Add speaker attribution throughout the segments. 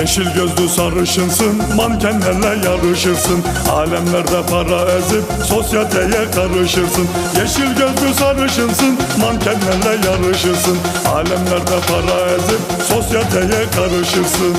Speaker 1: Yeşil gözlü sarışınsın Mankenlerle yarışırsın. Alemlerde para ezip Sosyeteye karışırsın. Yeşil gözlü sarışınsın Mankenlerle yarışırsın. Alemlerde para ezip Sosyeteye karışırsın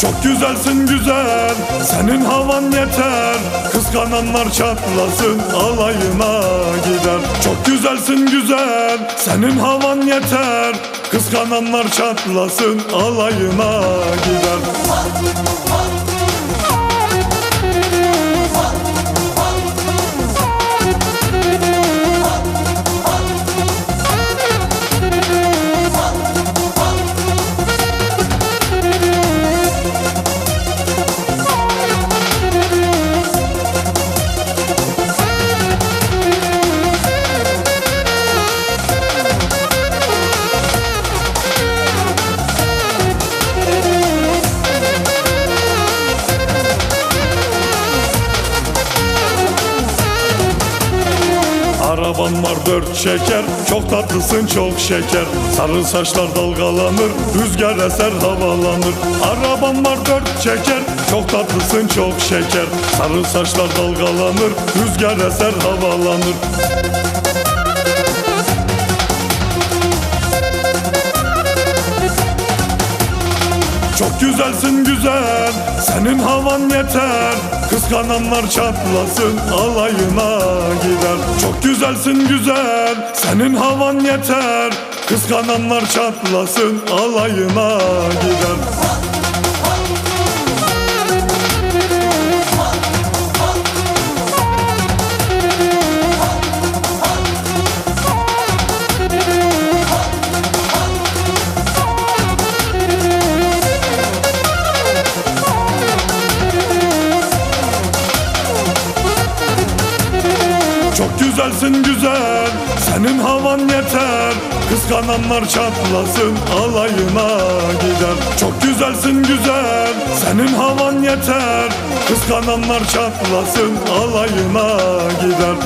Speaker 1: Çok güzelsin güzel Senin havan yeter. Kıskananlar çatlasın Alayına gider. Çok güzelsin güzel Senin havan yeter. Kıskananlar çatlasın Alayına gider Araban var dört şeker Çok tatlısın çok şeker. Sarı saçlar dalgalanır Rüzgar eser havalanır. Araban var dört şeker Çok tatlısın çok şeker. Sarı saçlar dalgalanır Rüzgar eser havalanır. Çok güzelsin güzel Senin havan yeter Kıskananlar çatlasın Alayına gider. Çok güzelsin güzel Senin havan yeter. Kıskananlar çatlasın Alayına gider Çok güzelsin güzel Senin havan yeter. Kıskananlar çatlasın Alayına gider. Çok güzelsin güzel Senin havan yeter. Kıskananlar çatlasın Alayına gider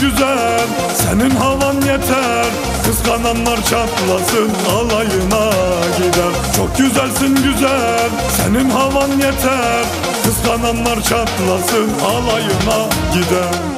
Speaker 1: güzel Senin havan yeter. Kıskananlar çatlasın Alayına gider. Çok güzelsin güzel Senin havan yeter. Kıskananlar çatlasın Alayına gider